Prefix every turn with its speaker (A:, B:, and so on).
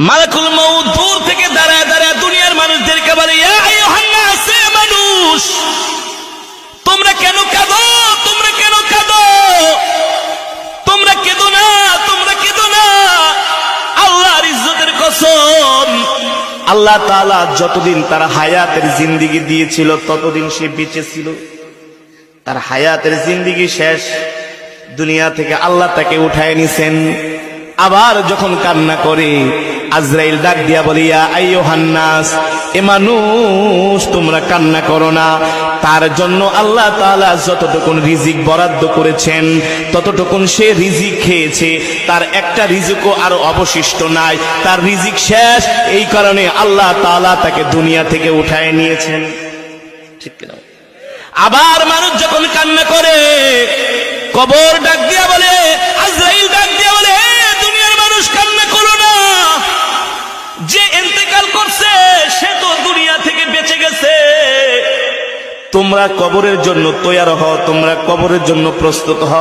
A: মালাকুল মউত দূর থেকে দাঁড়ায় দাঁড়ায় দুনিয়ার মানুষদেরকে বলে, "ইয়া আইয়ুহান মানুষ! তোমরা কেন কাঁদো? তোমরা কেন কাঁদো? তোমরা কেঁদো না? তোমরা কেঁদো না? আল্লাহর ইজ্জতের কসম। আল্লাহ তাআলা যতদিন তার হায়াতের জিন্দিগি দিয়েছিল, ততদিন সে বেঁচে ছিল। তার হায়াতের জিন্দিগি শেষ। দুনিয়া থেকে আল্লাহ তাকে উঠায় নিছেন। আবার যখন কান্না করে আজরাইল ডাক দিয়া বলিয়া আইয়ো হান্নাস এ মানুষ, তোমরা কান্না করো না। তার জন্য আল্লাহ তাআলা যতটুকুন রিজিক বরাদ্দ করেছেন, ততটুকুন সে রিজিক খেয়েছে। তার একটা রিজিকও আর অবশিষ্ট নাই। তার রিজিক শেষ। এই কারণে আল্লাহ তাআলা তাকে দুনিয়া থেকে উঠায় নিয়েছেন। ঠিক আবার মানুষ যখন কান্না করে, কবর ডাক দিয়া বলে তোমরা কবরের জন্য তৈয়ার হও তোমরা কবরের জন্য প্রস্তুত হও।